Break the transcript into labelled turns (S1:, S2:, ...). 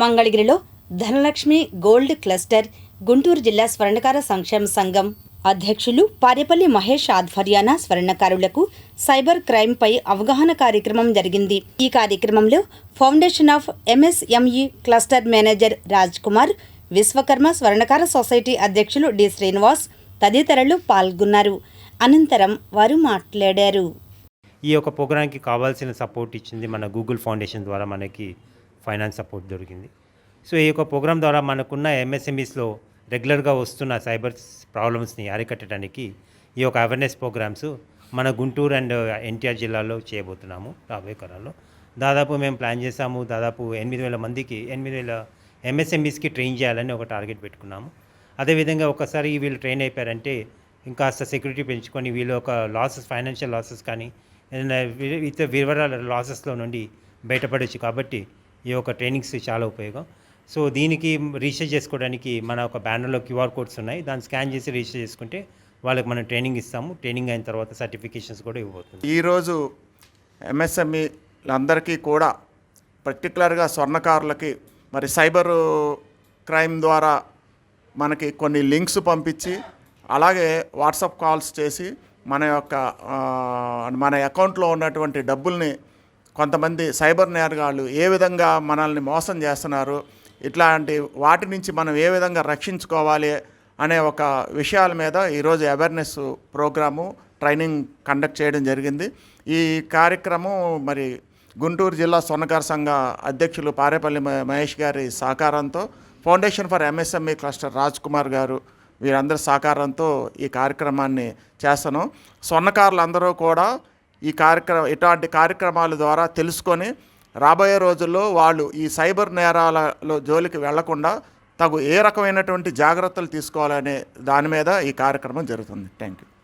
S1: మంగళగిరిలో Dhanalakshmi gold cluster Guntur జిల్లా స్వర్ణకార సంక్షేమ సంఘం అధ్యక్షులు పారేపల్లి మహేష్ ఆధ్వర్యాన స్వర్ణకారులకు సైబర్ క్రైమ్ పై అవగాహన కార్యక్రమం జరిగింది. ఈ కార్యక్రమంలో foundation of MSME cluster manager Raj Kumar Vishwakarma Swarnakara society అధ్యక్షులు డి శ్రీనివాస్ తదితరులు పాల్గొన్నారు. అనంతరం వారు మాట్లాడారు.
S2: ఈ యొక్క ప్రోగ్రాంకి కావాల్సిన సపోర్ట్ ఇచ్చింది మన గూగుల్ ఫౌండేషన్ ద్వారా మనకి ఫైనాన్స్ సపోర్ట్ దొరికింది. సో ఈ యొక్క ప్రోగ్రాం ద్వారా మనకున్న ఎంఎస్ఎంఈస్లో రెగ్యులర్గా వస్తున్న సైబర్ ప్రాబ్లమ్స్ని అరికట్టడానికి ఈ యొక్క అవేర్నెస్ ప్రోగ్రామ్స్ మన గుంటూరు అండ్ ఎన్టీఆర్ జిల్లాలో చేయబోతున్నాము రాబోయే కాలంలో. దాదాపు మేము ప్లాన్ చేసాము దాదాపు ఎనిమిది వేల మందికి ఎనిమిది వేల ఎంఎస్ఎంఈస్కి ట్రైన్ చేయాలని ఒక టార్గెట్ పెట్టుకున్నాము. అదేవిధంగా ఒకసారి వీళ్ళు ట్రైన్ అయిపోయారంటే ఇంకాస్త సెక్యూరిటీ పెంచుకొని వీళ్ళు ఒక లాసెస్ ఫైనాన్షియల్ లాసెస్ కానీ ఏదైనా ఇతర వివరాల లాసెస్లో నుండి బయటపడవచ్చు కాబట్టి ఈ యొక్క ట్రైనింగ్స్ చాలా ఉపయోగం. సో దీనికి రిజిస్టర్ చేసుకోవడానికి మన ఒక బ్యానర్లో క్యూఆర్ కోడ్స్ ఉన్నాయి. దాన్ని స్కాన్ చేసి రిజిస్టర్ చేసుకుంటే వాళ్ళకి మనం ట్రైనింగ్ ఇస్తాము. ట్రైనింగ్ అయిన తర్వాత సర్టిఫికేషన్స్ కూడా ఇవ్వబోతుంది.
S3: ఈరోజు ఎంఎస్ఎంఈలందరికీ కూడా పర్టికులర్గా స్వర్ణకారులకి మరి సైబర్ క్రైమ్ ద్వారా మనకి కొన్ని లింక్స్ పంపించి అలాగే వాట్సాప్ కాల్స్ చేసి మన యొక్క మన అకౌంట్లో ఉన్నటువంటి డబ్బుల్ని కొంతమంది సైబర్ నేరగాళ్ళు ఏ విధంగా మనల్ని మోసం చేస్తున్నారు ఇట్లాంటి వాటి నుంచి మనం ఏ విధంగా రక్షించుకోవాలి అనే ఒక విషయాల మీద ఈరోజు అవేర్నెస్ ప్రోగ్రాము ట్రైనింగ్ కండక్ట్ చేయడం జరిగింది. ఈ కార్యక్రమం మరి గుంటూరు జిల్లా స్వర్ణకార సంఘ అధ్యక్షులు పారేపల్లి మహేష్ గారి సహకారంతో foundation for MSME cluster Raj Kumar గారు వీరందరి సహకారంతో ఈ కార్యక్రమాన్ని చేస్తాను స్వర్ణకారులందరూ కూడా ఈ కార్యక్రమం ఇటువంటి కార్యక్రమాల ద్వారా తెలుసుకొని రాబోయే రోజుల్లో వాళ్ళు ఈ సైబర్ నేరాలలో జోలికి వెళ్ళకుండా తగు ఏ రకమైనటువంటి జాగ్రత్తలు తీసుకోవాలనే దాని మీద ఈ కార్యక్రమం జరుగుతుంది. Thank you